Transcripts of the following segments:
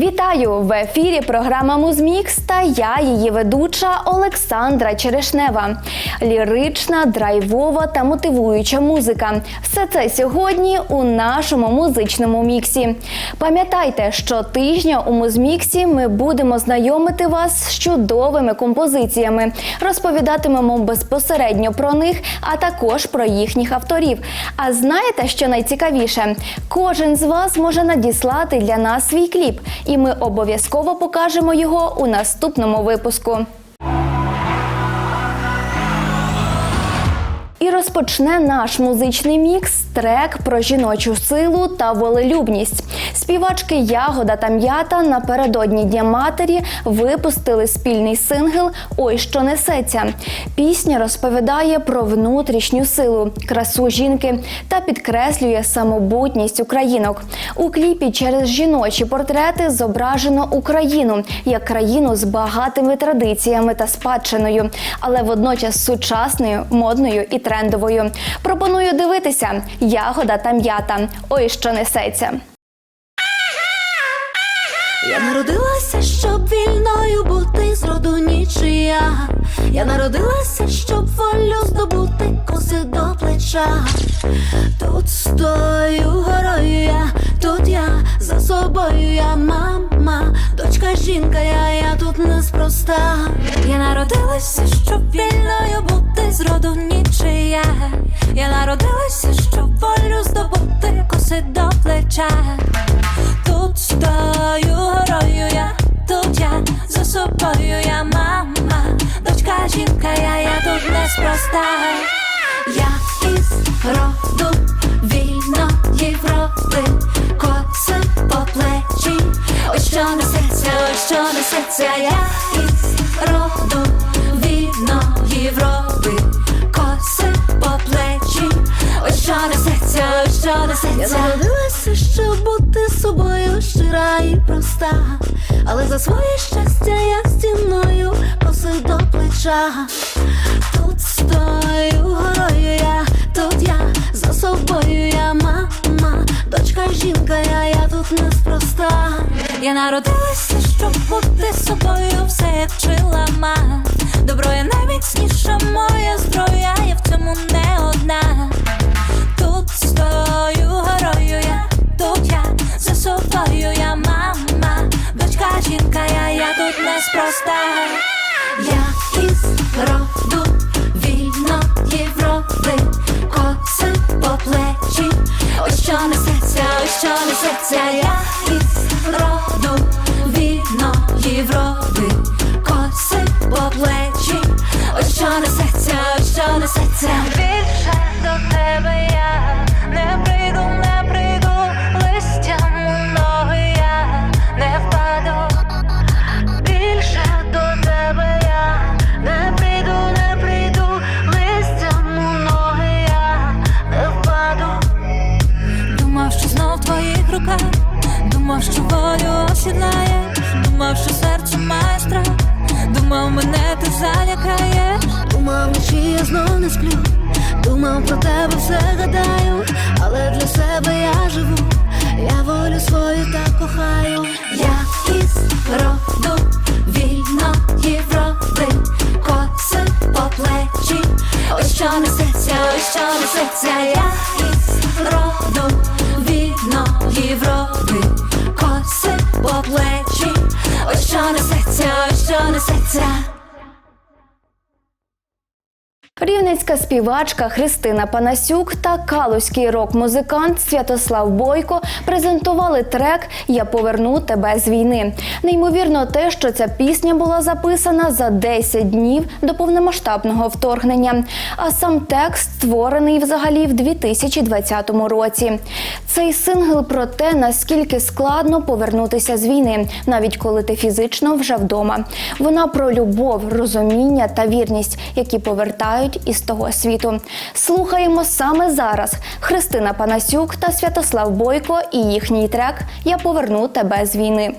Вітаю в ефірі. Програма Музмікс та я, її ведуча Олександра Черешнева. Лірична, драйвова та мотивуюча музика. Все це сьогодні у нашому музичному міксі. Пам'ятайте, що тижня у Музміксі ми будемо знайомити вас з чудовими композиціями, розповідатимемо безпосередньо про них, а також про їхніх авторів. А знаєте, що найцікавіше? Кожен з вас може надіслати для нас свій кліп, і ми обов'язково покажемо його у наступному випуску. І розпочне наш музичний мікс трек про жіночу силу та волелюбність. Співачки Ягода та М'ята напередодні Дня матері випустили спільний сингл Ой, що несеться. Пісня розповідає про внутрішню силу, красу жінки та підкреслює самобутність українок. У кліпі через жіночі портрети зображено Україну як країну з багатими традиціями та спадщиною, але водночас сучасною, модною і трендовою. Пропоную дивитися ягода та м'ята. Ой, що несеться. Я народилася, щоб вільною бути з роду нічия. Я народилася, щоб волю здобути коси до плеча. Тут стою горою я, тут я за собою я мама, дочка жінка, я, я тут неспроста. Я народилася, щоб вільною бути з роду нічия. Я народилася, щоб волю здобути коси до плеча. За собою я мама, дочка жінка, я, я тут неспроста. Я із роду вільної Європи, коси по плечі, ось що несеться, ось що несеться, я із роду вільної Європи, коси по плечі, ось що несеться, Я народилася, щоб бути собою щира і проста, але за своє щастя я стіною коси до плеча. Тут стою горою я, тут я за собою я мама, дочка жінка, я, я тут неспроста. Я народилася, щоб бути собою, все як вчила мама. Добро є найміцніша моя зброя, я в цьому не одна. Тут горою я, тут я за собою я мама, дочка жінка, я, я тут неспроста. Я із роду вільно Європи, коси по плечі, ось що несеться, ось що несеться, я із роду вільно Європи, коси по плечі, ось що несеться, ось що несеться. Більше до тебе залякаєш. Думав, вночі я знов не сплю, думав про тебе все гадаю, але для себе я живу, я волю свою так кохаю. Я із роду вільно Європи, коси по плечі, ось що несеться, ось що несеться, я із роду вільно Європи, коси по плечі, ось що несеться, ось що несеться. Рівненська співачка Христина Панасюк та калузький рок-музикант Святослав Бойко презентували трек Я поверну тебе з війни. Неймовірно, те, що ця пісня була записана за 10 днів до повномасштабного вторгнення. А сам текст створений взагалі в 2020 році. Цей сингл про те, наскільки складно повернутися з війни, навіть коли ти фізично вже вдома. Вона про любов, розуміння та вірність, які повертають із того світу. Слухаємо саме зараз Христина Панасюк та Святослав Бойко і їхній трек Я поверну тебе з війни.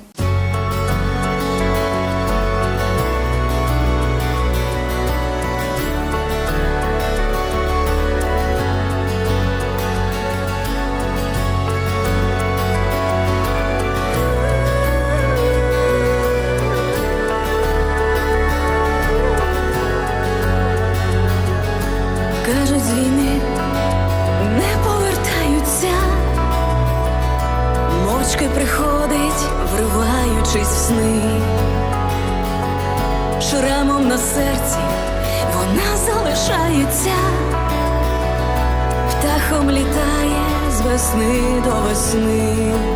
asleep.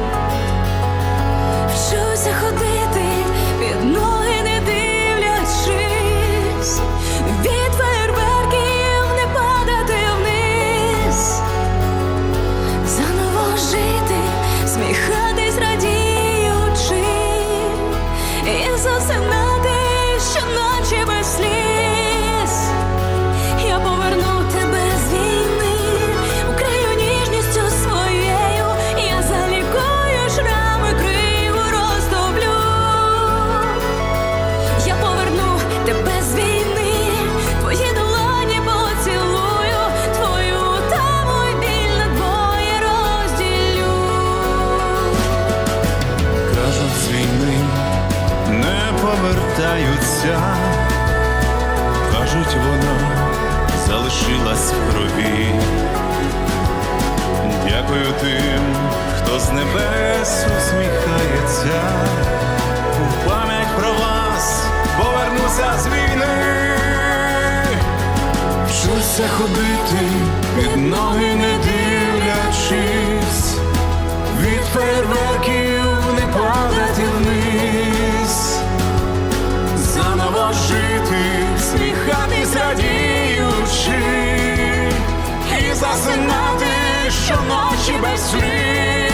щоночі без слів.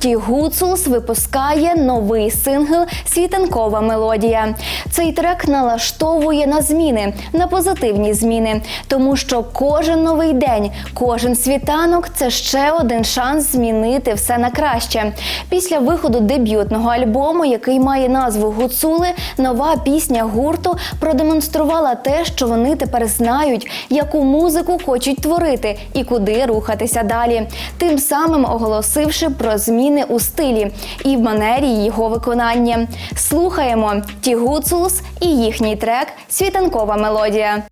Ті Гуцулс випускає новий сингл Світанкова мелодія. Цей трек налаштовує на зміни, на позитивні зміни, тому що кожен новий день, кожен світанок це ще один шанс змінити все на краще. Після виходу дебютного альбому, який має назву Гуцули, нова пісня гурту продемонструвала те, що вони тепер знають, яку музику хочуть творити і куди рухатися далі, тим самим оголосивши про зміни зміни у стилі і в манері його виконання. Слухаємо Ті Гуцулс і їхній трек Світанкова мелодія.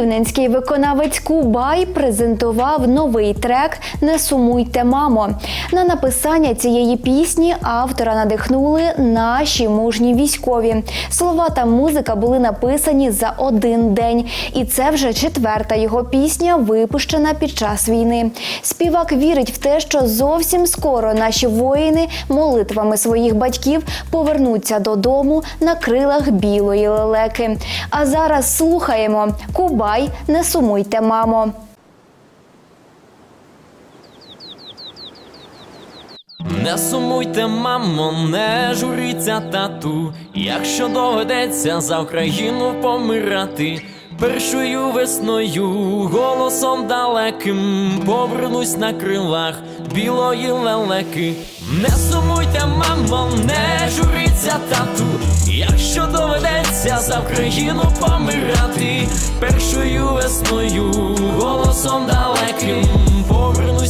Рівненський виконавець Кубай презентував новий трек Не сумуйте, мамо. На написання цієї пісні автора надихнули наші мужні військові. Слова та музика були написані за один день, і це вже четверта його пісня, випущена під час війни. Співак вірить в те, що зовсім скоро наші воїни молитвами своїх батьків повернуться додому на крилах білої лелеки. А зараз слухаємо Кубай, не сумуйте, мамо. Не сумуйте, мамо, не журіться тату, якщо доведеться за Україну помирати. Першою весною голосом далеким повернусь на крилах білої лелеки. Не сумуйте, мамо, не журіться тату, якщо доведеться за Україну помирати. Першою весною голосом далеким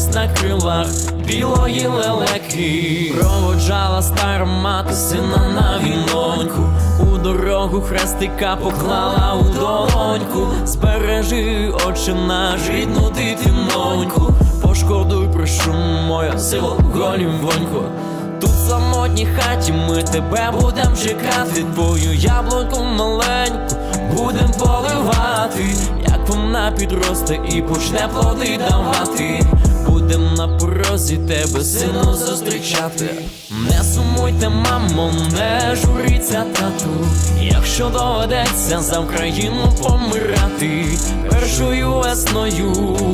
повернусь на крилах білої лелеки. Проводжала стара мати сина на віноньку. У дорогу хрестика поклала у долоньку. Збережи, отче наш, рідну дитиноньку. Пошкодуй, прошу, моя сила голівонько. Тут в самотній хаті ми тебе будем чекати, твою яблуньку маленьку будем поливати, як вона підросте і почне плоди давати. Будем на порозі тебе сину зустрічати. Не сумуйте, мамо, не журіться тату, якщо доведеться за Україну помирати. Першою весною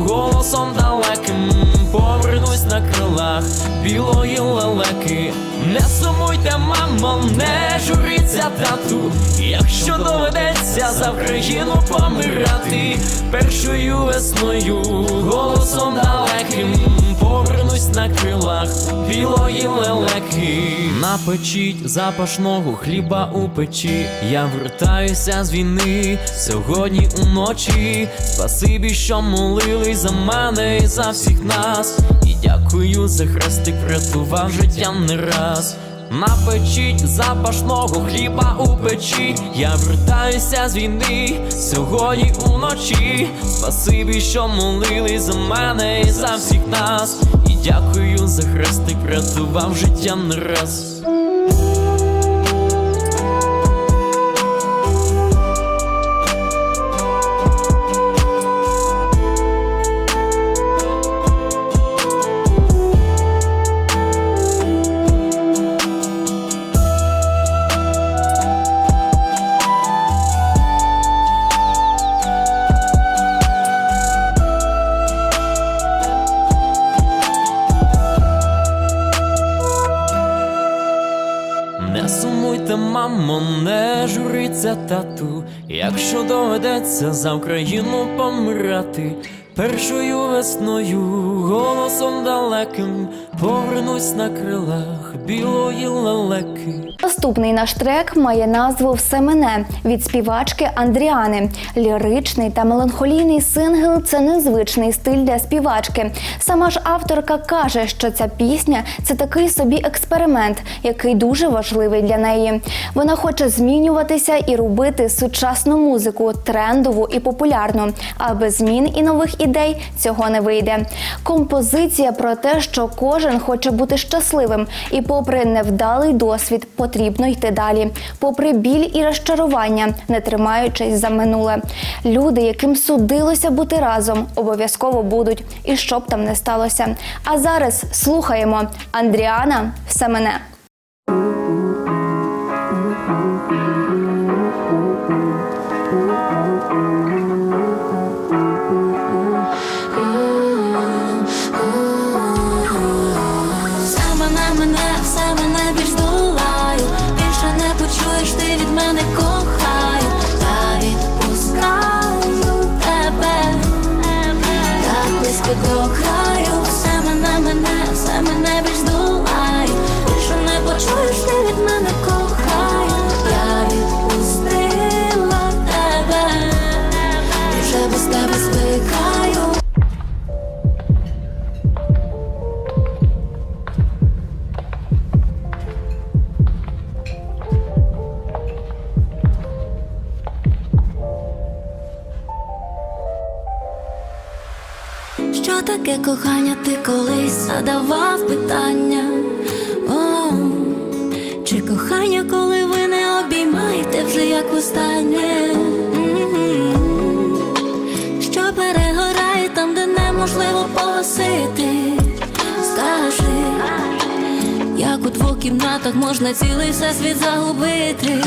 голосом далеким повернусь на крилах білої лелеки. Не сумуйте, мамо, не журіться тату, якщо доведеться за Україну помирати. Першою весною голосом далеким на крилах білої лелеки. Напечіть запашного хліба у печі. Я вертаюся з війни сьогодні уночі. Спасибі, що молились за мене і за всіх нас. І дякую за хрестик, врятував життя не раз. Напечіть запашного хліба у печі. Я вертаюся з війни сьогодні уночі. Спасибі, що молились за мене і за всіх нас. Дякую за хрестик, рятував життя не раз. Тату, якщо доведеться за Україну помирати. Першою весною голосом далеким повернусь на крилах білої лелеки. Наступний наш трек має назву Все мене від співачки Андріани. Ліричний та меланхолійний сингл це незвичний стиль для співачки. Сама ж авторка каже, що ця пісня це такий собі експеримент, який дуже важливий для неї. Вона хоче змінюватися і робити сучасну музику, трендову і популярну. А без змін і нових ідей цього не вийде. Композиція про те, що кожен хоче бути щасливим, і попри невдалий досвід, потрібно йти далі. Попри біль і розчарування, не тримаючись за минуле. Люди, яким судилося бути разом, обов'язково будуть, і що б там не сталося. А зараз слухаємо Андріана все таке кохання, ти колись задавав питання. О, чи кохання, коли ви не обіймаєте вже як востаннє? Що перегорає там, де неможливо погасити. Скажи, як у двох кімнатах можна цілий всесвіт загубити.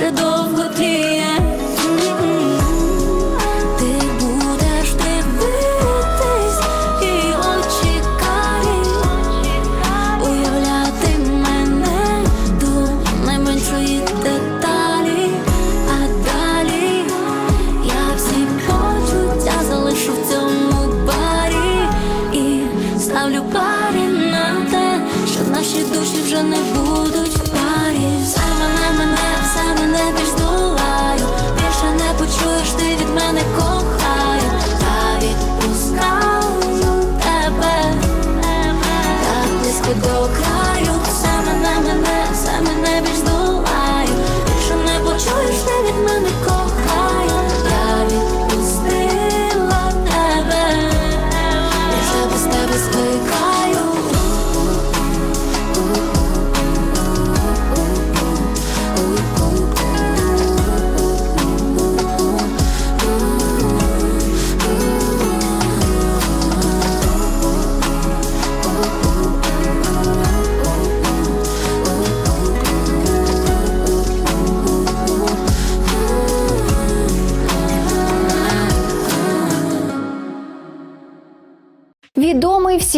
Ще довго тліє.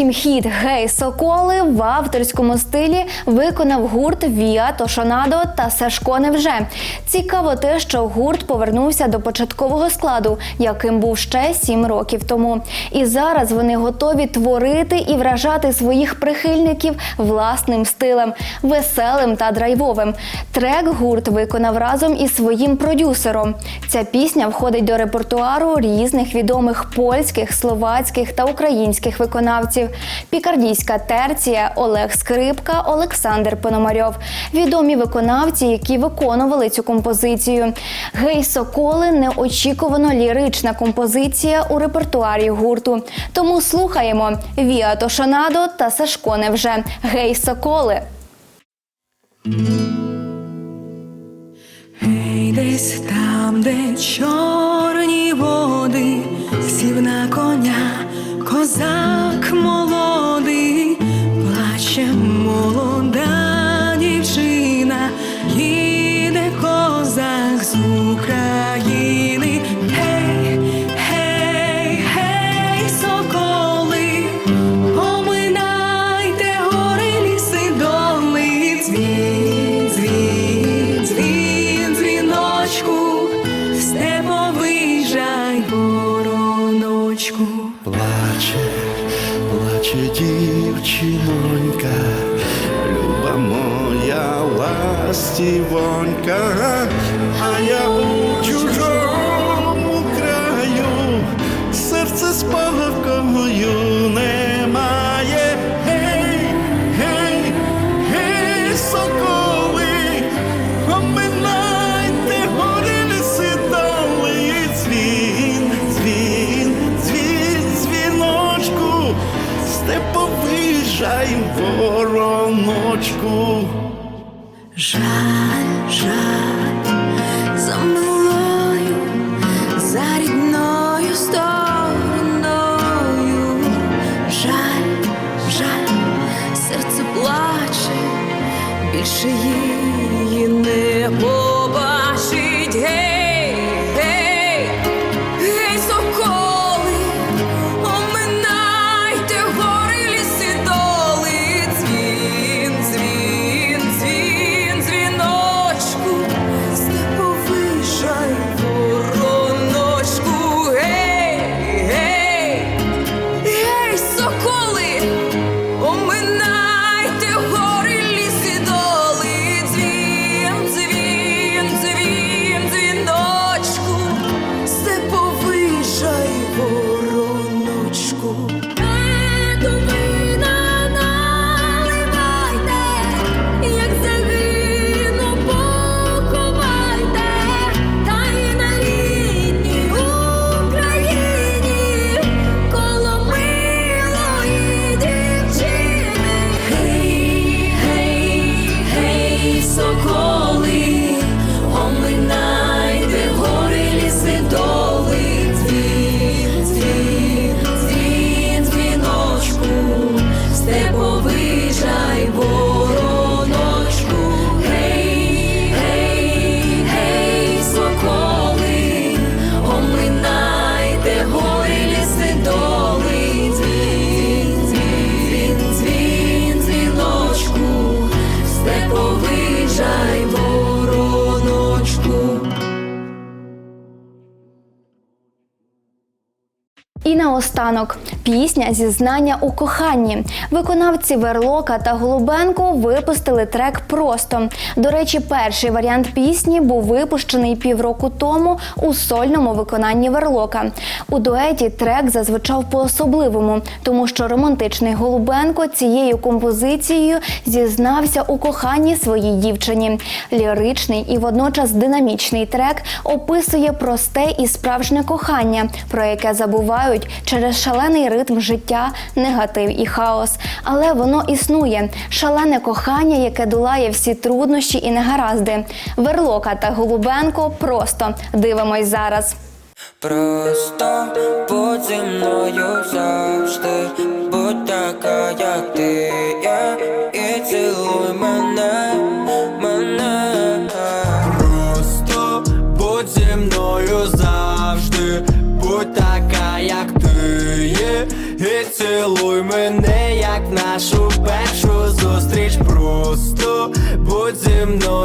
Відомий хід Гей Соколи в авторському стилі виконав гурт Віа Тошонадо та Сашко Невже. Цікаво те, що гурт повернувся до початкового складу, яким був ще сім років тому. І зараз вони готові творити і вражати своїх прихильників власним стилем, веселим та драйвовим. Трек гурт виконав разом із своїм продюсером. Ця пісня входить до репертуару різних відомих польських, словацьких та українських виконавців. Пікардійська терція, Олег Скрипка, Олександр Пономарьов. Відомі виконавці, які виконували цю композицію. Гей Соколи неочікувано лірична композиція у репертуарі гурту. Тому слухаємо Віа Тошонадо та Сашко Невже. Гей Соколи. Ей, десь там, де чорні води, сів на коня, козак молодий, плаче молода 闪闪。І наостанок пісня зізнання у коханні. Виконавці Верлока та Голубенко випустили трек просто. До речі, перший варіант пісні був випущений півроку тому у сольному виконанні Верлока. У дуеті трек зазвучав по-особливому, тому що романтичний Голубенко цією композицією зізнався у коханні своїй дівчині. Ліричний і водночас динамічний трек описує просте і справжнє кохання, про яке забувають через шалений ритм життя, негатив і хаос. Але воно існує шалене кохання, яке долає всі труднощі і негаразди. Верлока та Голубенко просто дивимось зараз. Просто будь зі мною завжди,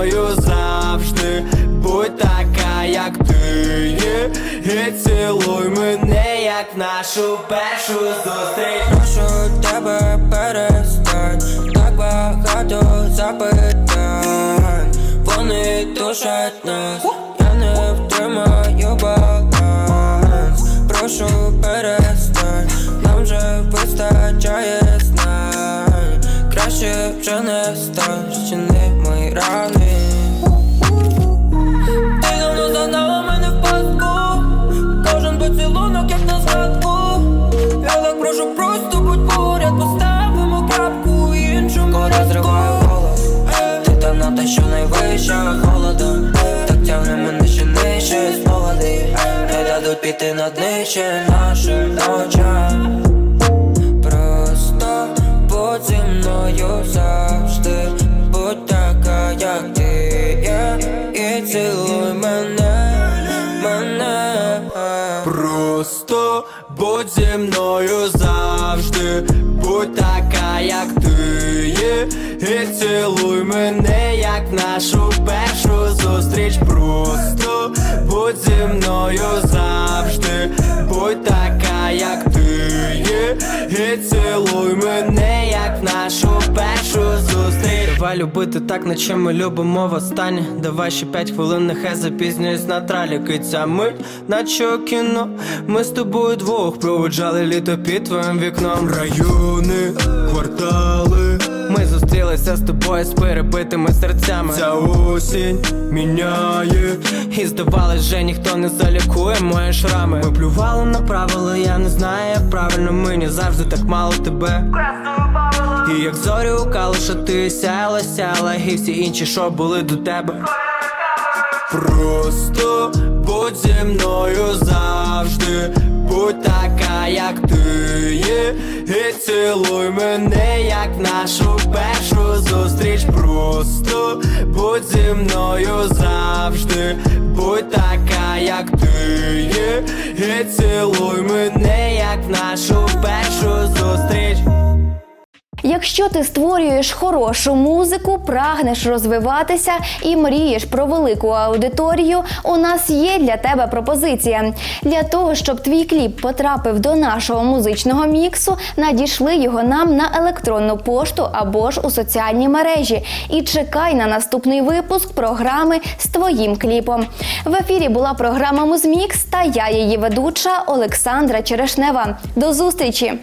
мною завжди, будь така, як ти і цілуй мене, як нашу першу зустріч. Прошу тебе перестань, так багато запитань, вони душать нас, я не втримаю баланс. Прошу перестань, краще вже не стань, щини мої рани. Ти давно загнала мене в пастку. Кожен поцілунок, як на згадку. Я так прошу, просто будь поряд Поставимо крапку іншому розриваю голос Ти та нота, що найвища холодом Так тягне мене ще нижче спогади. Не дадуть піти на днище нашим очам будь зі мною завжди, будь така, як ти є, і цілуй мене, як нашу першу зустріч. Просто будь зі мною завжди, любити так, наче ми любимо востаннє Давай ще п'ять хвилин, нехай запізнююсь на тралі Киця мить, наче у кіно. Ми з тобою двох проводжали літо під твоїм вікном. Райони, квартали, Ми зустрілися з тобою з перебитими серцями. Ця осінь міняє. І здавалось, вже ніхто не залікує мої шрами. Ми плювали на правила, я не знаю, як правильно мені завжди так мало тебе І як зорі у калуша ти сяяла, сяяла І всі інші, що були до тебе. Просто будь зі мною завжди, будь така, як ти є, і цілуй мене, як нашу першу зустріч. Просто будь зі мною завжди, будь така, як ти є, і цілуй мене, як нашу першу зустріч. Якщо ти створюєш хорошу музику, прагнеш розвиватися і мрієш про велику аудиторію, у нас є для тебе пропозиція. Для того, щоб твій кліп потрапив до нашого музичного міксу, надішли його нам на електронну пошту або ж у соціальні мережі. І чекай на наступний випуск програми з твоїм кліпом. В ефірі була програма Музмікс та я її ведуча Олександра Черешнева. До зустрічі!